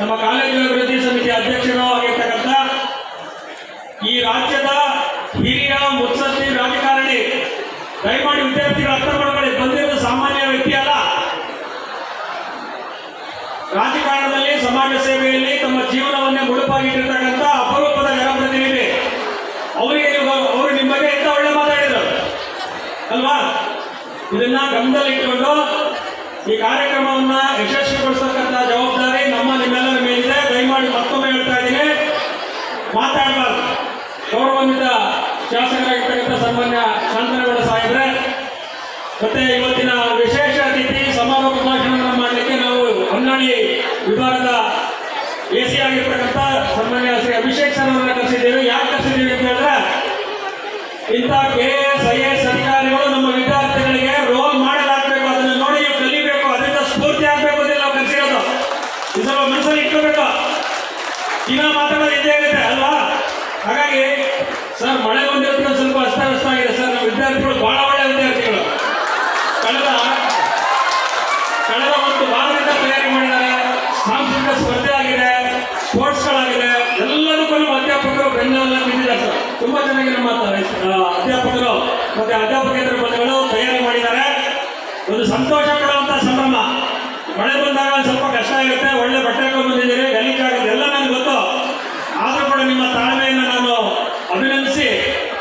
ನಮ್ಮ ಕಾಲೇಜು ಅಭಿವೃದ್ಧಿ ಸಮಿತಿ ಅಧ್ಯಕ್ಷರು ಆಗಿರ್ತಕ್ಕಂಥ ಈ ರಾಜ್ಯದ ಹಿರಿಯ ಮುತ್ಸದ್ದಿ ರಾಜಕಾರಣಿ, ದಯಮಾಡಿ ವಿದ್ಯಾರ್ಥಿಗಳು ಅರ್ಥ ಮಾಡ್ಕೊಳ್ಳಿ ಬಂದಿರುವ ಸಾಮಾನ್ಯ ವ್ಯಕ್ತಿ ಅಲ್ಲ. ರಾಜಕಾರಣದಲ್ಲಿ, ಸಮಾಜ ಸೇವೆಯಲ್ಲಿ ತಮ್ಮ ಜೀವನವನ್ನೇ ಮುಡುಪಾಗಿಟ್ಟಿರ್ತಕ್ಕಂಥ ಅಪರೂಪದ ಜನಪ್ರತಿನಿಧಿ. ಅವರಿಗೆ ಅವರು ನಿಮಗೆ ಎಂತ ಒಳ್ಳೆ ಮಾತಾಡಿದರು? ಅಲ್ವಾ? ಇದನ್ನ ಗಮನದಲ್ಲಿಟ್ಟುಕೊಂಡು ಈ ಕಾರ್ಯಕ್ರಮವನ್ನ ಯಶಸ್ವಿಗೊಳಿಸತಕ್ಕಂಥ ಜವಾಬ್ದಾರಿ ನಮ್ಮ ನಿಮ್ಮೆಲ್ಲರ ಮೇಲಿದೆ ದಯಮಾಡಿ ಮತ್ತೊಮ್ಮೆ ಹೇಳ್ತಾ ಇದ್ದೀನಿ ಮಾತಾಡಬಾರ್ದು ಗೌರವಾನ್ವಿತ ಶಾಸಕರಾಗಿರ್ತಕ್ಕಂಥ ಸನ್ಮಾನ್ಯ ಶಾಂತನಗೌಡ ಸಾಹೇಬ್ರೆ ಮತ್ತೆ ಇವತ್ತಿನ ವಿಶೇಷ ಅತಿಥಿ ಸಮಾರೋಪ ಭಾಷಣವನ್ನು ಮಾಡಲಿಕ್ಕೆ ನಾವು ಹೊನ್ನಾಳಿ ವಿಭಾಗದ ಎ ಸಿ ಆಗಿರ್ತಕ್ಕಂಥ ಸನ್ಮಾನ್ಯ ಶ್ರೀ ಅಭಿಷೇಕ್ ಸರ್ ಅವರನ್ನ ಕರೆಸಿದ್ದೇವೆ ಯಾಕೆ ಕರೆಸಿದ್ದೀವಿ ಅಂತ ಹೇಳಿದ್ರೆ ಇಂಥ ಕೆ ಎಸ್ ಐ ಎಸ್ ಅಧಿಕಾರಿಗಳು ನಮ್ಮ ವಿದ್ಯಾರ್ಥಿಗಳಿಗೆ ರೋಲ್ ಮಾಡೆಲ್ ಆಗ್ಬೇಕು ಅದನ್ನು ನೋಡಿ ನೀವು ಕಲಿಬೇಕು ಅದರಿಂದ ಸ್ಫೂರ್ತಿ ಆಗ್ಬೇಕು ಅಂತ ನಾವು ಕಲಿಸಿರೋದು ಇದು ಸ್ವಲ್ಪ ಮನಸ್ಸಲ್ಲಿ ಇಟ್ಕೋಬೇಕು ದಿನ ಮಾತಾಡೋದು ಇದ್ದೇ ಆಗುತ್ತೆ ಅಲ್ವಾ ಹಾಗಾಗಿ ಸರ್ ಮಳೆ ಬಂದಿರೋದ್ರಿಂದ ಸ್ವಲ್ಪ ಅಸ್ತವ್ಯಸ್ತ ಆಗಿದೆ ಸರ್ ನಮ್ಮ ವಿದ್ಯಾರ್ಥಿಗಳು ಬಹಳ ಒಳ್ಳೆ ವಿದ್ಯಾರ್ಥಿಗಳು ಕಳೆದ ಕಳೆದ ಒಂದು ವಾರದಿಂದ ತಯಾರಿ ಮಾಡಿದ್ದಾರೆ. ಸಾಂಸ್ಕೃತಿಕ ಸ್ಪರ್ಧೆ ಆಗಿದೆ ಸ್ಪೋರ್ಟ್ಸ್ಗಳಾಗಿದೆ ಎಲ್ಲದಕ್ಕೂ ಅಧ್ಯಾಪಕರು ಬೆನ್ನೆಲ್ಲ ನಿಂತಿದ್ದಾರೆ ಸರ್. ತುಂಬಾ ಚೆನ್ನಾಗಿ ನಮ್ಮ ಅಧ್ಯಾಪಕರು ಮತ್ತೆ ಅಧ್ಯಾಪಕೇತರ ಪದಗಳು ತಯಾರಿ ಮಾಡಿದ್ದಾರೆ. ಒಂದು ಸಂತೋಷ ಪಡುವಂತ ಸಂಭ್ರಮ. ಮಳೆ ಬಂದಾಗ ಸ್ವಲ್ಪ ಕಷ್ಟ ಆಗುತ್ತೆ, ಒಳ್ಳೆ ಬಟ್ಟೆ ಹಾಕೊಂಡು ಬಂದಿದ್ದೀರಿ ಗಲೀಜಾಗುತ್ತೆ ಎಲ್ಲ ನನಗೆ ಗೊತ್ತು. ಆದರೂ ಕೂಡ ನಿಮ್ಮ ತಾಳ್ಮೆಯನ್ನು ನಾನು ಅಭಿನಂದಿಸಿ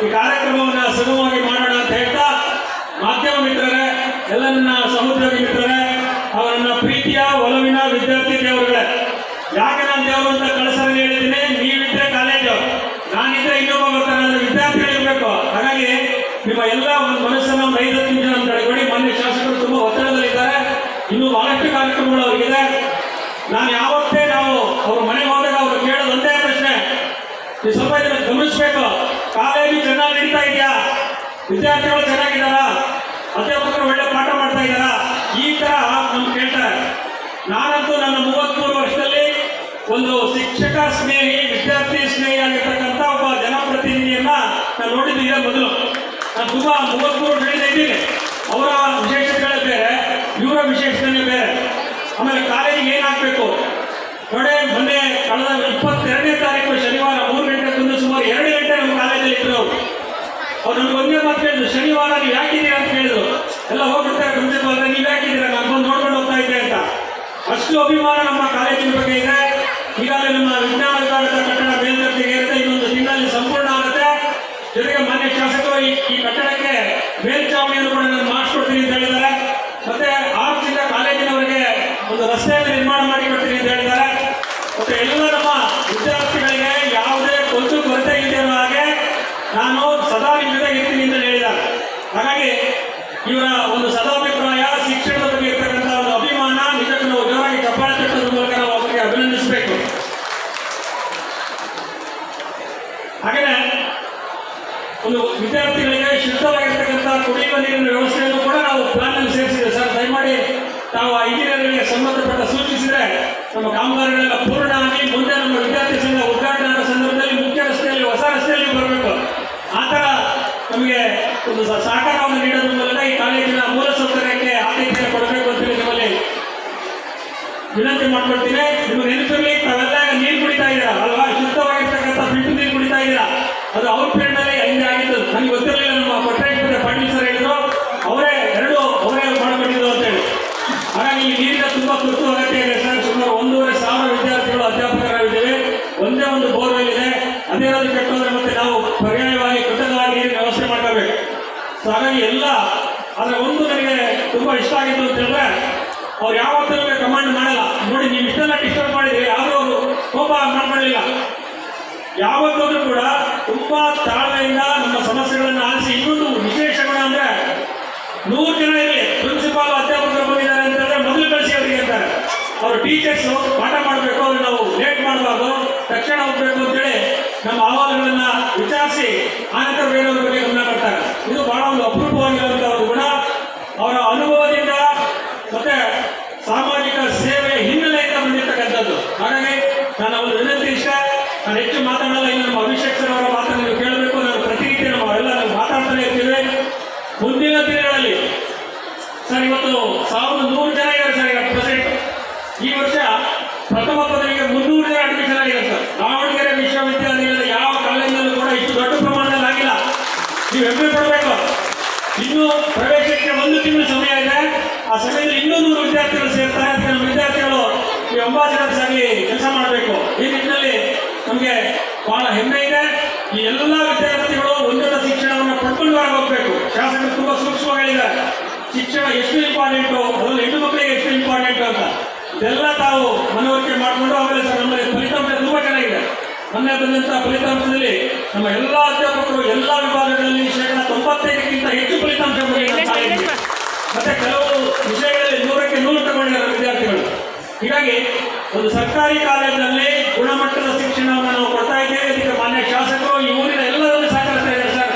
ಈ ಕಾರ್ಯಕ್ರಮವನ್ನು ಸುಗಮವಾಗಿ ಮಾಡೋಣ ಅಂತ ಹೇಳ್ತಾ, ಮಾಧ್ಯಮ ಮಿತ್ರರೇ ಎಲ್ಲ ನನ್ನ ಸಹೋದ್ಯೋಗಿ ಮಿತ್ರರೇ ಅವರನ್ನ ಪ್ರೀತಿಯ ಒಲವಿನ ವಿದ್ಯಾರ್ಥಿ ದೇವರುಗಳೇ. ಯಾಕೆ ನಾನು ದೇವರು ಅಂತ ಹೇಳ್ತೀನಿ ಹೇಳಿದ್ದೀನಿ? ನೀವಿದ್ರೆ ಕಾಲೇಜು. ನಾನಿದ್ರೆ ಇನ್ನೊಬ್ಬ ಬರ್ತಾನೆ. ಅಂದ್ರೆ ವಿದ್ಯಾರ್ಥಿಗಳು ಇರಬೇಕು ಹಾಗಾಗಿ ನಿಮ್ಮ ಎಲ್ಲ ಒಂದು ಮನಸ್ಸನ್ನು ಒಂದು ಐದು ಹತ್ತು ನಿಮಿಷ ಅಂತ ಹೇಳ್ಕೊಡಿ ಕೊಡಿ ಮಾನ್ಯ ಶಾಸಕರು ತುಂಬಾ ಒತ್ತಡದಲ್ಲಿದ್ದಾರೆ. ಇನ್ನೂ ಬಹಳಷ್ಟು ಕಾರ್ಯಕ್ರಮಗಳು ಅವರಿಗಿದೆ. ನಾನು ಯಾವತ್ತೇ ನಾವು ಅವ್ರ ಮನೆ ಹೋದಾಗ ಅವ್ರು ಕೇಳೋದು ಒಂದೇ ಪ್ರಶ್ನೆ. ನೀವು ಸ್ವಲ್ಪ ಇದನ್ನ ಗಮನಿಸ್ಬೇಕು. ಕಾಲೇಜು ಚೆನ್ನಾಗಿ ನಡೀತಾ ಇದೆಯಾ? ವಿದ್ಯಾರ್ಥಿಗಳು ಚೆನ್ನಾಗಿದ್ದಾರಾ? ಅಧ್ಯಾಪಕರು ಒಳ್ಳೆ ಪಾಠ ಮಾಡ್ತಾ ಈ ತರ ನಮ್ಗೆ ಕೇಳ್ತಾರೆ. ನಾನಂತೂ ನನ್ನ ಮೂವತ್ಮೂರು ವರ್ಷದಲ್ಲಿ ಒಂದು ಶಿಕ್ಷಕ ಸ್ನೇಹಿ, ವಿದ್ಯಾರ್ಥಿ ಸ್ನೇಹಿ ಆಗಿರ್ತಕ್ಕಂಥ ಒಬ್ಬ ಜನಪ್ರತಿನಿಧಿಯನ್ನ ನಾನು ನೋಡಿದ್ದು ಇದೇ ಮೊದಲು. ನಾನು ತುಂಬಾ ಮೂವತ್ಮೂರು ಇದ್ದೀನಿ. ಅವರ ವಿಶೇಷಗಳೇ ಬೇರೆ, ಇವರ ವಿಶೇಷಣೆ ಬೇರೆ. ಆಮೇಲೆ ಕಾಲೇಜಿಗೆ ಏನಾಗಬೇಕು ನೋಡಿ ಮೊನ್ನೆ ಕಳೆದ ಇಪ್ಪತ್ತೆರಡನೇ ತಾರೀಕು ಶನಿವಾರ ಮೂರು ಗಂಟೆ ಕುಂದು ಸುಮಾರು ಎರಡು ಗಂಟೆ ನಮ್ಮ ಕಾಲೇಜಲ್ಲಿ ಇದ್ರು ಅವರು ನಮ್ಗೆ ಒಂದೇ ಮಾತು ಹೇಳಿದ್ರು, ಶನಿವಾರ ನೀವು ಯಾಕಿದ್ದೀರಾ ಅಂತ ಹೇಳಿದ್ರು. ಎಲ್ಲ ಹೋಗ್ಬಿಡ್ತಾರೆ ಪ್ರಿನ್ಸಿಪಾಲ್ ನೀವು ಯಾಕಿದ್ದೀರಾ? ನಾನು ಬಂದು ನೋಡ್ಕೊಂಡು ಹೋಗ್ತಾ ಇದ್ದೆ ಅಂತ. ಅಷ್ಟು ಅಭಿಮಾನ ನಮ್ಮ ಕಾಲೇಜಿನ ಬಗ್ಗೆ ಇದೆ. ಈಗಾಗಲೇ ನಮ್ಮ ವಿಜ್ಞಾನ ವಿಭಾಗದ ಕಟ್ಟಡ ಮೇಲ್ದರ್ಜೆಗೆ ಏರುತ್ತೆ ಇನ್ನೊಂದು ತಿಂಗಳಲ್ಲಿ ಸಂಪೂರ್ಣ ಆಗುತ್ತೆ. ಜೊತೆಗೆ ಮಾನ್ಯ ಶಾಸಕರು ಈ ಕಟ್ಟಡಕ್ಕೆ ಮೇಲ್ಚಾವಣಿಯನ್ನು ಕೂಡ ನಾನು ಮಾಡಿಸ್ಕೊಡ್ತೀನಿ ಅಂತ ಹೇಳಿದ್ದಾರೆ. ಮತ್ತೆ ಆರ್ಚಿಂದ ಕಾಲೇಜಿನವರಿಗೆ ಒಂದು ರಸ್ತೆಯನ್ನು ನಿರ್ಮಾಣ ಮಾಡಿ ಕೊಡ್ತೀನಿ ಅಂತ ಹೇಳಿದ್ದಾರೆ. ಮತ್ತೆ ಎಲ್ಲ ನಮ್ಮ ವಿದ್ಯಾರ್ಥಿಗಳಿಗೆ ಯಾವುದೇ ಒಂದು ಕೊರತೆ ನಾನು ಸದಾ ನಿಮ್ಮ ಜೊತೆಗೆ ಇರ್ತೀನಿ ಅಂತ ಹೇಳಿದ. ಹಾಗಾಗಿ ಇವರ ಒಂದು ಸದಾಭಿಪ್ರಾಯ ಶಿಕ್ಷಣದ ಬಗ್ಗೆ ಇರ್ತಕ್ಕಂಥ ಒಂದು ಅಭಿಮಾನ ನಿಜಕ್ಕೂ ನಾವು ಜೋರಾಗಿ ಚಪ್ಪಾಳೆ ತಟ್ಟೋದ್ರ ಮೂಲಕ ನಾವು ಅವರಿಗೆ ಅಭಿನಂದಿಸಬೇಕು ಹಾಗೆಯೇ ಒಂದು ವಿದ್ಯಾರ್ಥಿಗಳಿಗೆ ಶುದ್ಧವಾಗಿರ್ತಕ್ಕಂಥ ಕುಡಿಯುವ ನೀರಿನ ವ್ಯವಸ್ಥೆಯನ್ನು ಕೂಡ ನಾವು ಪ್ಲಾನ್ ಸೇರಿಸಿದೆ ಸರ್ ದಯಮಾಡಿ ತಾವು ಆ ಇಂಜಿನಿಯರ್ಗಳಿಗೆ ಸಂಬಂಧಪಟ್ಟ ಸೂಚಿಸಿದ್ರೆ ನಮ್ಮ ಕಾಮಗಾರಿಗಳೆಲ್ಲ ಪೂರ್ಣ ಆಗಿ ಮುಂದೆ ನಮ್ಮ ವಿದ್ಯಾರ್ಥಿ ಸಂಘ ಉದ್ಘಾಟನೆ ಆಗೋ ಸಂದರ್ಭದಲ್ಲಿ ಮುಖ್ಯ ರಸ್ತೆಯಲ್ಲಿ ಹೊಸ ರಸ್ತೆಯಲ್ಲಿ ಬರಬೇಕು ಆ ಥರ ನಮಗೆ ಒಂದು ಸಹಕಾರವನ್ನು ನೀಡೋದ್ರ ಮೂಲಕ ಈ ಕಾಲೇಜಿನ ಮೂಲಸೌಕರ್ಯಕ್ಕೆ ಆದ್ಯತೆ ಕೊಡಬೇಕು ಅಂತೇಳಿ ನಿಮ್ಮಲ್ಲಿ ವಿನಂತಿ ಮಾಡ್ಕೊಳ್ತೀನಿ. ನಿಮ್ಗೆ ನೆನಪಿರಲಿ ತಾವೆಲ್ಲ ನೀರು ಕುಡಿತಾ ಇದ್ದೀರಾ? ಅಲ್ವಾ? ಶುದ್ಧವಾಗಿರ್ತಕ್ಕಂಥ ಬಿಟ್ಟು ನೀರು ಕುಡಿತಾ ಇದ್ದೀರಾ? ಅದು ಔಟ್ ಪ್ರೇರಣೆ ಹೆಂಗೆ ಆಗಿತ್ತು. ನನಗೆ ಗೊತ್ತಿರಲಿಲ್ಲ ನಮ್ಮ ಕೊಟ್ರೇಶ್ವರ ಪಾಟೀಲ್ ಸರ್ ಹೇಳಿದ್ರು ಅವರೇ ಎರಡು ಅವರೇ ಮಾಡಿಕೊಂಡಿದ್ದು ಅಂತ ಹೇಳಿ ಹಾಗಾಗಿ ಈ ನೀರಿನ ತುಂಬಾ ತುರ್ತು ಅಗತ್ಯ ಇದೆ ಸರ್ ಸುಮಾರು ಒಂದೂವರೆ ಸಾವಿರ ವಿದ್ಯಾರ್ಥಿಗಳು ಅಧ್ಯಾಪಕರಾಗಿದ್ದೇವೆ ಒಂದೇ ಒಂದು ಬೋರ್ವೆಲ್ ಇದೆ ಅದೇನಾದ್ರು ಕೆಟ್ಟೋದ್ರೆ ಮತ್ತೆ ನಾವು ಪರ್ಯಾಯವಾಗಿ ಕೃತಕವಾಗಿ ನೀರಿನ ವ್ಯವಸ್ಥೆ ಮಾಡ್ಕೋಬೇಕು ಸೊ ಹಾಗಾಗಿ ಎಲ್ಲ ಆದ್ರೆ ಒಂದು ನನಗೆ ತುಂಬಾ ಇಷ್ಟ ಆಗಿತ್ತು ಅಂತ ಅವ್ರು ಯಾವತ್ತೂ ಕಮಾಂಡ್ ಮಾಡಲ್ಲ. ನೋಡಿ, ನೀವು ಇಷ್ಟೆಲ್ಲ ಡಿಸ್ಟರ್ಬ್ ಮಾಡಿದ್ರೆ ಯಾರು ಅವರು ಕೋಪ ಮಾಡ್ಕೊಳ್ಳಿಲ್ಲ ಯಾವತ್ತಾದ್ರೂ ಕೂಡ ತುಂಬಾ ತಾಳ್ಮೆಯಿಂದ ನಮ್ಮ ಸಮಸ್ಯೆಗಳನ್ನು ಆಲಿಸಿ, ಇನ್ನೊಂದು ವಿಶೇಷ ಗುಣ ಅಂದ್ರೆ ನೂರು ಜನ ಇರಲಿ. ಪ್ರಿನ್ಸಿಪಾಲ್ ಅಧ್ಯಾಪಕರು ಬಂದಿದ್ದಾರೆ ಅಂತಂದ್ರೆ ಮೊದಲು ಕಳಿಸಿ ಅವರಿಗೆ ಅಂತಾರೆ. ಅವರು ಟೀಚರ್ಸ್ ಪಾಠ ಮಾಡಬೇಕು, ಅವ್ರು ನಾವು ಲೇಟ್ ಮಾಡಬಾರ್ದು ತಕ್ಷಣ ಹೋಗ್ಬೇಕು ಅಂತೇಳಿ ನಮ್ಮ ಅಹವಾಲುಗಳನ್ನ ವಿಚಾರಿಸಿ, ಆನಂತರ ಬೇರೆಯವ್ರ ಬಗ್ಗೆ ಗಮನ ಕೊಡ್ತಾರೆ. ಇದು ಬಹಳ ಒಂದು ಅಪರೂಪವಾಗಿರುವಂಥ ಪ್ರಥಮ ಪದವಿಗೆ ಮುನ್ನೂರು ಅಡ್ಮಿಷನ್ ಆಗಿದೆ ಸರ್. ದಾವಣಗೆರೆ ವಿಶ್ವವಿದ್ಯಾಲಯದ ಯಾವ ಕಾಲೇಜಿನಲ್ಲೂ ಕೂಡ ಇಷ್ಟು ದೊಡ್ಡ ಪ್ರಮಾಣದಲ್ಲಿ ಆಗಿಲ್ಲ. ನೀವು ಹೆಮ್ಮೆ ಪಡಬೇಕು. ಇನ್ನೂ ಪ್ರವೇಶಕ್ಕೆ ಒಂದು ತಿಂಗಳು ಸಮಯ ಇದೆ. ಆ ಸಮಯದಲ್ಲಿ ಇನ್ನೂ ನೂರು ವಿದ್ಯಾರ್ಥಿಗಳು ಸೇರ್ತಾರೆ. ಅದಕ್ಕೆ ನಮ್ಮ ವಿದ್ಯಾರ್ಥಿಗಳು ಈ ಅಂಬಾಸಿಡರ್ಸ್ ಆಗಿ ಕೆಲಸ ಮಾಡಬೇಕು. ಈ ನಿಟ್ಟಿನಲ್ಲಿ ನಮಗೆ ಬಹಳ ಹೆಮ್ಮೆ ಇದೆ. ಈ ಎಲ್ಲ ವಿದ್ಯಾರ್ಥಿಗಳು ಉನ್ನತ ಶಿಕ್ಷಣವನ್ನು ಪಡ್ಕೊಂಡು ಹೋಗಬೇಕು. ಶಾಸಕರು ತುಂಬಾ ಸೂಕ್ಷ್ಮಗಳಿದ್ದಾರೆ ಶಿಕ್ಷಣ ಎಷ್ಟು ಇಂಪಾರ್ಟೆಂಟು ಅದರಲ್ಲಿ ಹೆಣ್ಣು ಮಕ್ಕಳಿಗೆ ಎಷ್ಟು ಇಂಪಾರ್ಟೆಂಟು ಅಂತ. ಇದೆಲ್ಲ ತಾವು ಮನವರಿಕೆ ಮಾಡಿಕೊಂಡು ಆಮೇಲೆ ಸರ್ ನಮ್ಮಲ್ಲಿ ಫಲಿತಾಂಶ ತುಂಬಾ ಚೆನ್ನಾಗಿದೆ. ಮೊನ್ನೆ ಬಂದಂತಹ ಫಲಿತಾಂಶದಲ್ಲಿ ನಮ್ಮ ಎಲ್ಲ ಅಧ್ಯಾಪಕರು ಎಲ್ಲ ವಿಭಾಗಗಳಲ್ಲಿ ಶೇಕಡ ತೊಂಬತ್ತೈದಕ್ಕಿಂತ ಹೆಚ್ಚು ಫಲಿತಾಂಶ ಮತ್ತೆ ಕೆಲವು ವಿಷಯಗಳಲ್ಲಿ ನೂರಕ್ಕೆ ನೂರು ತಗೊಂಡಿದ್ದಾರೆ ವಿದ್ಯಾರ್ಥಿಗಳು. ಹೀಗಾಗಿ ಒಂದು ಸರ್ಕಾರಿ ಕಾಲೇಜಿನಲ್ಲಿ ಗುಣಮಟ್ಟದ ಶಿಕ್ಷಣವನ್ನು ನಾವು ಕೊಡ್ತಾ ಇದ್ದೇವೆ. ಇದಕ್ಕೆ ಮಾನ್ಯ ಶಾಸಕರು ಈ ಊರಿನ ಎಲ್ಲರಲ್ಲಿ ಸಹಕರಿಸ್ತಾ ಇದ್ದಾರೆ ಸರ್.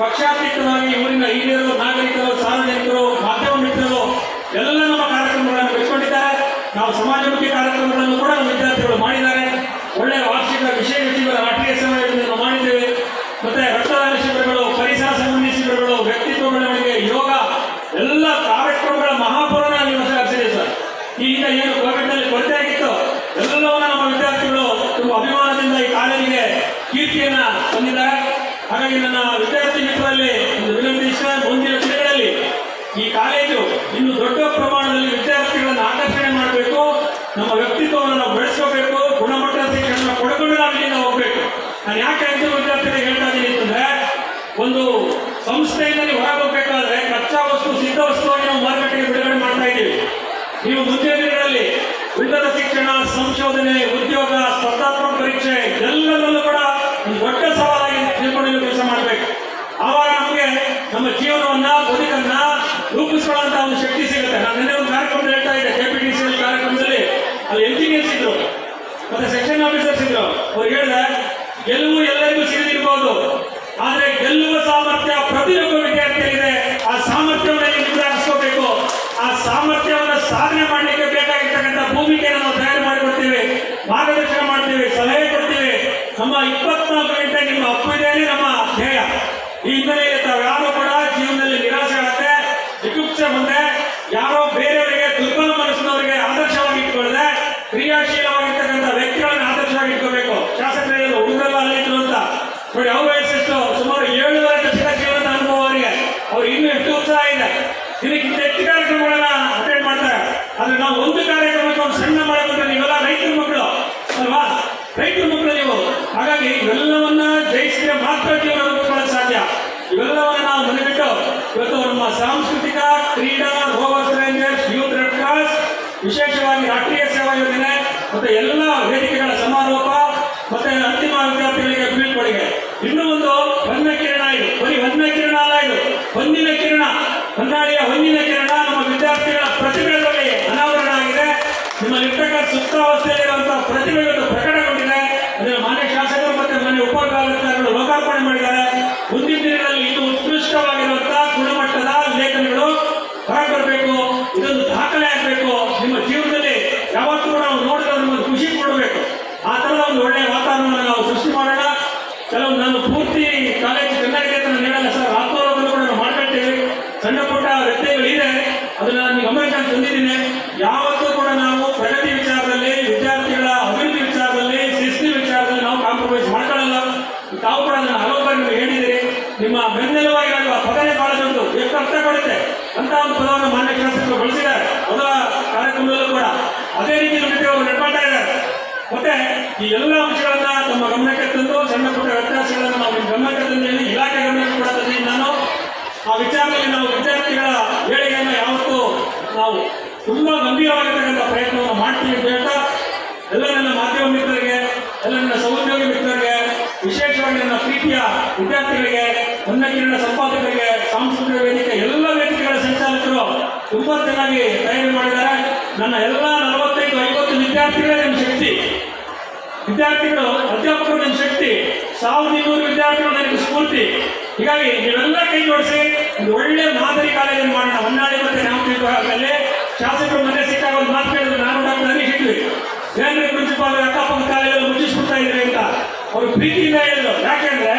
ಪಕ್ಷಾತೀತವಾಗಿ ಊರಿನ ಹಿರಿಯರು ನಾಗರಿಕರು ಸಾರ್ವಜನಿಕರು ಮಾಧ್ಯಮ ಮಿತ್ರರು ಎಲ್ಲ ನಮ್ಮ ಕಾರ್ಯಕ್ರಮಗಳನ್ನು ಬೆಳೆಸ್ಕೊಂಡಿದ್ದಾರೆ ನಾವು ಸಮಾಜಮುಖಿ ಕಾರ್ಯಕ್ರಮಗಳನ್ನು ಕೂಡ ವಿದ್ಯಾರ್ಥಿಗಳು ಮಾಡಿದ್ದಾರೆ. ಒಳ್ಳೆಯ ವಾರ್ಷಿಕ ವಿಷಯ ವ್ಯಕ್ತಿಗಳ ರಾಷ್ಟ್ರೀಯ ಸಮಯವನ್ನು ಮಾಡಿದ್ದೇವೆ. ಮತ್ತೆ ರಕ್ತದಾನ ಶಿಬಿರಗಳು, ಪರಿಸರ ಸಂಬಂಧಿ ಶಿಬಿರಗಳು ವ್ಯಕ್ತಿತ್ವ ಬೆಳವಣಿಗೆ ಯೋಗ, ಎಲ್ಲ ಕಾರ್ಯಕ್ರಮಗಳ ಮಹಾಪೂರ್ಣ ಆಚರಿಸಿದೆ ಸರ್. ಈಗ ಏನು ಕೋವಿಡ್ನಲ್ಲಿ ಕೊರತೆ ಆಗಿತ್ತು, ಎಲ್ಲವನ್ನ ನಮ್ಮ ವಿದ್ಯಾರ್ಥಿಗಳು ತುಂಬಾ ಅಭಿಮಾನದಿಂದ ಈ ಕಾಲೇಜಿಗೆ ಕೀರ್ತಿಯನ್ನು ತಂದಿದ್ದಾರೆ. ಹಾಗಾಗಿ ನನ್ನ ವಿದ್ಯಾರ್ಥಿ ಮಿತ್ರರಲ್ಲಿ ಒಂದು ವಿನಂತಿ ಇಷ್ಟ. ಮುಂದಿನ ದಿನಗಳಲ್ಲಿ ಈ ಕಾಲೇಜು ಇನ್ನು ದೊಡ್ಡ ಪ್ರಮಾಣದಲ್ಲಿ ವಿದ್ಯಾರ್ಥಿಗಳನ್ನು ಆಕರ್ಷಣೆ ಮಾಡಬೇಕು ನಮ್ಮ ವ್ಯಕ್ತಿತ್ವವನ್ನು ನಾವು ಬೆಳೆಸ್ಕೋಬೇಕು ಗುಣಮಟ್ಟದ ಶಿಕ್ಷಣ ಪಡ್ಕೊಂಡು ನಾವು ಇಲ್ಲಿಂದ ಹೋಗ್ಬೇಕು ನಾನು ಯಾಕೆ ಅಂತ ವಿದ್ಯಾರ್ಥಿಗಳಿಗೆ ಹೇಳ್ತಾ ಇದ್ದೀನಿ ಅಂತಂದ್ರೆ, ಒಂದು ಸಂಸ್ಥೆಯಿಂದ ನೀವು ಹೊರಬೇಕಾದ್ರೆ ಕಚ್ಚಾ ವಸ್ತು, ಸಿದ್ಧ ವಸ್ತುವಾಗಿ ನಾವು ಮಾರುಕಟ್ಟೆಗೆ ಬಿಡುಗಡೆ ಮಾಡ್ತಾ ಇದ್ದೀವಿ. ನೀವು ಮುಂದಿನ ದಿನಗಳಲ್ಲಿ ಉನ್ನತ ಶಿಕ್ಷಣ, ಸಂಶೋಧನೆ, ಉದ್ಯೋಗ ಸ್ಪರ್ಧಾತ್ಮಕ ಪರೀಕ್ಷೆ ಎಲ್ಲದರಲ್ಲೂ ಕೂಡ ಒಂದು ದೊಡ್ಡ ಸವಾಲಾಗಿ ತಿಳ್ಕೊಂಡು ನೀವು ಕೆಲಸ ಮಾಡಬೇಕು ಆವಾಗ ನಮಗೆ ನಮ್ಮ ಜೀವನವನ್ನ ಬದುಕನ್ನ ರೂಪಿಸ್ಕೊಳ್ಳುವಂತ ಒಂದು ಶಕ್ತಿ ಸಿಗುತ್ತೆ ನಾನು ನಿನ್ನೆ ಒಂದು ಕಾರ್ಯಕ್ರಮದಲ್ಲಿ ಹೇಳ್ತಾ ಇದ್ದೆ ಕೆಪಿಟಿಸಿಎಲ್ ಕಾರ್ಯಕ್ರಮದಲ್ಲಿ ಅಲ್ಲಿ ಎಂಜಿನಿಯರ್ಸ್ ಇದ್ರು ಮತ್ತೆ ಸೆಕ್ಷನ್ ಆಫೀಸರ್ಸ್ ಇದ್ರು ಅವ್ರು ಹೇಳಿದೆ ಗೆಲುವು ಎಲ್ಲರಿಗೂ ಸಿಗದಿರಬಹುದು ಆದ್ರೆ ಗೆಲ್ಲುವ ಸಾಮರ್ಥ್ಯ ಪ್ರತಿಯೊಬ್ಬ ವಿದ್ಯಾರ್ಥಿಯಲ್ಲಿದೆ ಆ ಸಾಮರ್ಥ್ಯವನ್ನು ನೀವು ನಿಗ್ರಹಿಸ್ಕೋಬೇಕು ಆ ಸಾಮರ್ಥ್ಯವನ್ನು ಸಾಧನೆ ಮಾಡಲಿಕ್ಕೆ ಬೇಕಾಗಿರ್ತಕ್ಕಂಥ ಭೂಮಿಕೆಯನ್ನು ನಾವು ತಯಾರು ಮಾಡಿಕೊಡ್ತೀವಿ ಮಾರ್ಗದರ್ಶನ ಮಾಡ್ತೀವಿ, ಸಲಹೆ ಕೊಡ್ತೀವಿ. ನಮ್ಮ ಇಪ್ಪತ್ನಾಲ್ಕು ಗಂಟೆ ನಿಮ್ಮ ಅಪ್ಪುದೇನೆ ನಮ್ಮ ಧ್ಯೇಯ? ಈ ಹಿನ್ನೆಲೆಯಲ್ಲಿ ತಾವು ಯಾರು ಕೂಡ ಜೀವನದಲ್ಲಿ ನಿರಾಸೆ ಆಗುತ್ತೆ ಜಿಗುಪ್ಸೆ ಮುಂದೆ ಯಾರೋ ಬೇರೆಯವರಿಗೆ ದುರ್ಬಲ ಮನಸ್ಸಿನವರಿಗೆ ಆದರ್ಶವಾಗಿ ಇಟ್ಕೊಳ್ಳದೆ ಕ್ರಿಯಾಶೀಲವಾಗಿರ್ತಕ್ಕಂಥ ವ್ಯಕ್ತಿಗಳನ್ನ ಆದರ್ಶವಾಗಿ ಇಟ್ಕೋಬೇಕು ಶಾಸಕರು ಹುಡುಗರೆಲ್ಲ ಅಲ್ಲಿದ್ರು ಅಂತ ನೋಡಿ ಅವ್ರ ವಯಸ್ಸೆಷ್ಟು ಸುಮಾರು ಏಳುವರೆ ದಶಕ ಜೀವನದ ಅನುಭವ ಅವರಿಗೆ ಅವ್ರು ಇನ್ನೂ ಎಷ್ಟು ಉತ್ಸಾಹ ಇದೆ ಇದಕ್ಕಿಂತ ಹೆಚ್ಚು ಕಾರ್ಯಕ್ರಮಗಳನ್ನ ಅಟೆಂಡ್ ಮಾಡ್ತಾರೆ ಆದ್ರೆ ನಾವು ಒಂದು ಕಾರ್ಯಕ್ರಮಕ್ಕೆ ಒಂದು ಸಣ್ಣ ಮಾಡಬೇಕಂದ್ರೆ ನೀವೆಲ್ಲ ರೈತರ ಮಕ್ಕಳು ಅಲ್ವಾ ರೈತರ ಮಕ್ಕಳು ನೀವು ಹಾಗಾಗಿ ಇವೆಲ್ಲವನ್ನ ಜಯಿಸಿದ್ರೆ ಮಾತ್ರ ಜೀವನ ರೂಪಿಸ್ಕೊಳ್ಳೋಕೆ ಸಾಧ್ಯ. ಇವೆಲ್ಲವನ್ನ ನಾವು ಮನೆಬಿಟ್ಟು ಇವತ್ತು ನಮ್ಮ ಸಾಂಸ್ಕೃತಿಕ ಕ್ರೀಡಾ ಯೂತ್ ರೆಡ್ ಕ್ರಾಸ್, ವಿಶೇಷವಾಗಿ ರಾಷ್ಟ್ರೀಯ ಸೇವಾ ಯೋಜನೆ ಮತ್ತೆ ಎಲ್ಲ ವೇದಿಕೆಗಳ ಸಮಾರೋಪ ಮತ್ತೆ ಅಂತಿಮ ವಿದ್ಯಾರ್ಥಿಗಳಿಗೆ ಬೀಳ್ಕೊಡುಗೆ ಇನ್ನೂ ಒಂದು ಹೊನ್ನ ಕಿರಣ ಇದು. ಬರೀ ಹೊನ್ನ ಕಿರಣ ಅಲ್ಲ ಇದು. ಹೊನ್ನಿನ ಕಿರಣ. ಹೊನ್ನಾಳಿಯ ಹೊನ್ನಿನ ಕಿರಣ ನಮ್ಮ ವಿದ್ಯಾರ್ಥಿಗಳ ಪ್ರತಿಭೆಗಳಲ್ಲಿ ಅನಾವರಣ ಆಗಿದೆ ನಿಮ್ಮ ನಿಮ್ಮಲ್ಲಿರ್ತಕ್ಕಂಥ ಸುಪ್ತಾವಸ್ಥೆಯಲ್ಲಿರುವಂತಹ ಪ್ರತಿಭೆಗಳು ಪ್ರಕಟಗೊಂಡಿದೆ. ಅದನ್ನು ಮಾನ್ಯ ಶಾಸಕರು ಮತ್ತೆ ಮಾನ್ಯ ಉಪವಿಭಾಗಾಧಿಕಾರಿಗಳು ಲೋಕಾರ್ಪಣೆ ಮಾಡಿದ್ದಾರೆ ಮುಂದಿನ ದಿನಗಳಲ್ಲಿ ಇದು ಉತ್ಕೃಷ್ಟವಾಗಿರುವಂತಹ ಗುಣಮಟ್ಟದ ಲೇಖನಗಳು ಹೊರಬರಬೇಕು ಇದೊಂದು ದಾಖಲೆ ಆಗಬೇಕು ನಿಮ್ಮ ಜೀವನದಲ್ಲಿ ಯಾವತ್ತೂ ಕೂಡ ನಾವು ನೋಡಿದ್ರೆ ನಮಗೆ ಖುಷಿ ಕೊಡಬೇಕು ಆ ಥರದ ಒಂದು ಒಳ್ಳೆಯ ವಾತಾವರಣ ನಾವು ಸೃಷ್ಟಿ ಮಾಡೋಣ ಕೆಲವು ನಾನು ಪೂರ್ತಿ ಕಾಲೇಜ್ ಚೆನ್ನಾಗಿದೆ ಅಂತ ನಾನು ಹೇಳಲ್ಲ ಸರ್ ಆತ್ಮವಲೋಕನ ಕೂಡ ನಾವು ಮಾಡ್ಕೊಳ್ತೀವಿ ಸಣ್ಣ ಪುಟ್ಟ ವ್ಯತ್ಯಯಗಳಿದೆ ಅದನ್ನ ನಾನು ಗಮನಕ್ಕೆ ನಾನು ತಂದಿದ್ದೀನಿ ಯಾವತ್ತೂ ಕೂಡ ನಾವು ಪ್ರಗತಿ ವಿಚಾರದಲ್ಲಿ ವಿದ್ಯಾರ್ಥಿಗಳ ಅಭಿವೃದ್ಧಿ ವಿಚಾರದಲ್ಲಿ ಶಿಸ್ತಿ ವಿಚಾರದಲ್ಲಿ ನಾವು ಕಾಂಪ್ರಮೈಸ್ ಮಾಡ್ಕೊಳ್ಳಲ್ಲ ತಾವು ಕೂಡ ಅದನ್ನು ಹಲವು ಬಾರಿ ನೀವು ಹೇಳಿದಿರಿ ನಿಮ್ಮ ಬೆನ್ನೆಲುವಾಗಿ ಆ ಪದನೇ ಬಹಳ ದೊಡ್ಡದು ಎಷ್ಟು ಅರ್ಥ ಕೊಡುತ್ತೆ ಅಂತ ಒಂದು ಪದವನ್ನು ಮಾನ್ಯ ಶಾಸಕರು ಬಳಸಿದ್ದಾರೆ. ಮೊದಲ ಕಾರ್ಯಕ್ರಮದಲ್ಲೂ ಕೂಡ ಅದೇ ರೀತಿ ನಮಗೆ ಅವರು ನಡ್ಕೊಳ್ತಾ ಇದ್ದಾರೆ. ಮತ್ತೆ ಈ ಎಲ್ಲ ಅಂಶಗಳನ್ನ ತಮ್ಮ ಗಮನಕ್ಕೆ ತಂದು ಸಣ್ಣ ಪುಟ್ಟ ವ್ಯತ್ಯಾಸಗಳನ್ನು ನಾವು ಗಮನಕ್ಕೆ ತಂದಿದ್ದೀನಿ ಇಲಾಖೆ ಗಮನಕ್ಕೆ ಕೂಡ ತಂದಿದ್ದೀನಿ ನಾನು. ಆ ವಿಚಾರದಲ್ಲಿ ನಾವು ವಿದ್ಯಾರ್ಥಿಗಳ ಏಳಿಗೆಯನ್ನು ಯಾವತ್ತೂ ನಾವು ತುಂಬಾ ಗಂಭೀರವಾಗಿರ್ತಕ್ಕಂಥ ಪ್ರಯತ್ನವನ್ನು ಮಾಡ್ತೀವಿ ಅಂತ ಹೇಳ್ತಾ, ಎಲ್ಲ ನನ್ನ ಮಾಧ್ಯಮ ಮಿತ್ರರಿಗೆ, ಎಲ್ಲ ನನ್ನ ಸಹೋದ್ಯೋಗಿ ಮಿತ್ರರಿಗೆ, ವಿಶೇಷವಾಗಿ ನನ್ನ ಪ್ರೀತಿಯ ವಿದ್ಯಾರ್ಥಿಗಳಿಗೆ, ನನ್ನ ಕಿರಣ ಸಂಪಾದಕರಿಗೆ, ಸಾಂಸ್ಕೃತಿಕ ವೇದಿಕೆ, ಎಲ್ಲ ತುಂಬಾ ಚೆನ್ನಾಗಿ ತಯಾರಿ ಮಾಡಿದ್ದಾರೆ. ನನ್ನ ಎಲ್ಲ ನಲವತ್ತೈದು, ಐವತ್ತು ವಿದ್ಯಾರ್ಥಿಗಳೇ ನಿಮ್ಮ ಶಕ್ತಿ. ವಿದ್ಯಾರ್ಥಿಗಳು, ಅಧ್ಯಾಪಕರು ನಿಮ್ಮ ಶಕ್ತಿ. ಸಾವಿರದ ಇನ್ನೂರು ವಿದ್ಯಾರ್ಥಿಗಳು ನನಗೆ ಸ್ಫೂರ್ತಿ. ಹೀಗಾಗಿ ನೀವೆಲ್ಲ ಕೈ ಜೋಡಿಸಿ, ಒಂದು ಒಳ್ಳೆ ಮಾದರಿ ಕಾಲೇಜನ್ನು ಮಾಡೋಣ. ಹೊನ್ನಾಳಿ ಮತ್ತೆ ವಿಭಾಗದಲ್ಲಿ ಶಾಸಕರು ಮನೆ ಸಿಕ್ಕಾಗ ಒಂದು ಮಾತು ಕೇಳಿದ್ರು ನಾನು ಡಾಕ್ಟರ್ ಹರೀಶ್ ಇದ್ವಿ. ಏನ್ರಿ ಪ್ರಿನ್ಸಿಪಾಲ್ ಅಕ್ಕಪಕ್ಕ ಕಾಲೇಜಲ್ಲಿ ಮುಚ್ಚಿಸ್ಬಿಡ್ತಾ ಇದ್ರಿ ಅಂತ. ಅವ್ರು ಪ್ರೀತಿಯಿಂದ ಹೇಳಿದ್ರು. ಯಾಕೆಂದ್ರೆ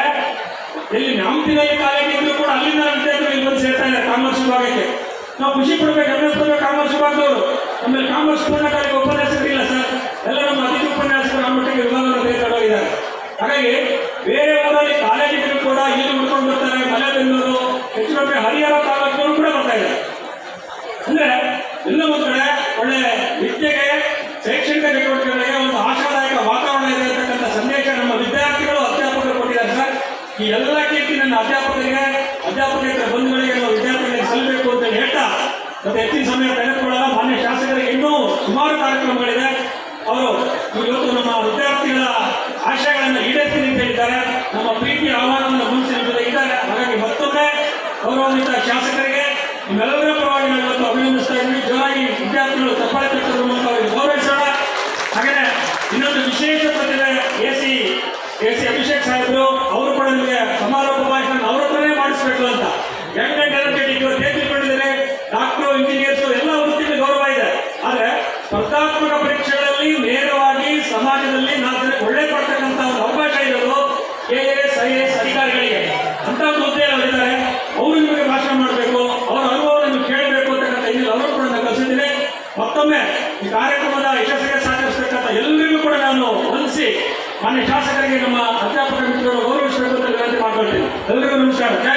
ಇಲ್ಲಿ ನಾಮತಿನಲ್ಲಿ ಕಾಲೇಜ್ ಇದ್ರು ಕೂಡ ಅಲ್ಲಿಂದ ವಿದ್ಯಾರ್ಥಿಗಳು ಇಲ್ಲಿ ಬಂದು ಸೇರ್ತಾ ಇದ್ದಾರೆ. ಕಾಮರ್ಸ್ ವಿಭಾಗಕ್ಕೆ. ನಾವು ಖುಷಿ ಪಡ್ಬೇಕು ಎಂಎಸ್ ಪೂರ್ಣ ಕಾಮರ್ಸ್ ಮಾಡಿದವರು ಆಮೇಲೆ ಕಾಮರ್ಸ್ ಪೂರ್ಣ ಉಪನ್ಯಾಸ ಉಪನ್ಯಾಸಗಳಿಲ್ಲ ಸರ್. ಎಲ್ಲ ನಮ್ಮ ಅತಿಥಿ ಉಪನ್ಯಾಸಕರು ಆ ಮಟ್ಟಿಗೆ ವಿಮಾನ ತೆಗೆದುಕೊಂಡಿದ್ದಾರೆ ಹಾಗಾಗಿ ಬೇರೆ ಊರಲ್ಲಿ ಕಾಲೇಜುಗಳು ಕೂಡ ಇಲ್ಲಿ ಉಳ್ಕೊಂಡು ಬರ್ತಾರೆ ಮಲೆ ಬೆಂಗಳೂರು ಹೆಚ್ಚು ಕಡಿಮೆ ಹರಿಹರ ತಾಲೂಕುಗಳು ಕೂಡ ಬರ್ತಾ ಇದ್ದಾರೆ. ಈ ಎಲ್ಲ ಕೇಳ್ತಿ ನನ್ನ ಅಧ್ಯಾಪಕರಿಗೆ ಬಂದ ಮೇಲೆ ನಾವು ವಿದ್ಯಾರ್ಥಿಗಳಿಗೆ ಸಲ್ಲಬೇಕು ಅಂತ ಹೇಳ್ತಾ, ಮತ್ತೆ ಹೆಚ್ಚಿನ ಸಮಯ ತೆಗೆದುಕೊಳ್ಳಲ್ಲ ಮಾನ್ಯ ಶಾಸಕರಿಗೆ ಇನ್ನೂ ಸುಮಾರು ಕಾರ್ಯಕ್ರಮಗಳಿದೆ. ಅವರು ಇವತ್ತು ನಮ್ಮ ವಿದ್ಯಾರ್ಥಿಗಳ ಆಶಯಗಳನ್ನು ಈಡೇರಿಸಿ ಅಂತ ಹೇಳಿದ್ದಾರೆ. ನಮ್ಮ ಪ್ರೀತಿ ಆಹ್ವಾನವನ್ನು ಮುಂಚಿನ ಜೊತೆ ಇದ್ದಾರೆ. ಹಾಗಾಗಿ ಮತ್ತೊಮ್ಮೆ ಗೌರವಾನ್ವಿತ ಶಾಸಕರಿಗೆ ನಿಮ್ಮೆಲ್ಲರ ಪರವಾಗಿ ನಾನು ಇವತ್ತು ಅಭಿನಂದಿಸ್ತಾ Okay.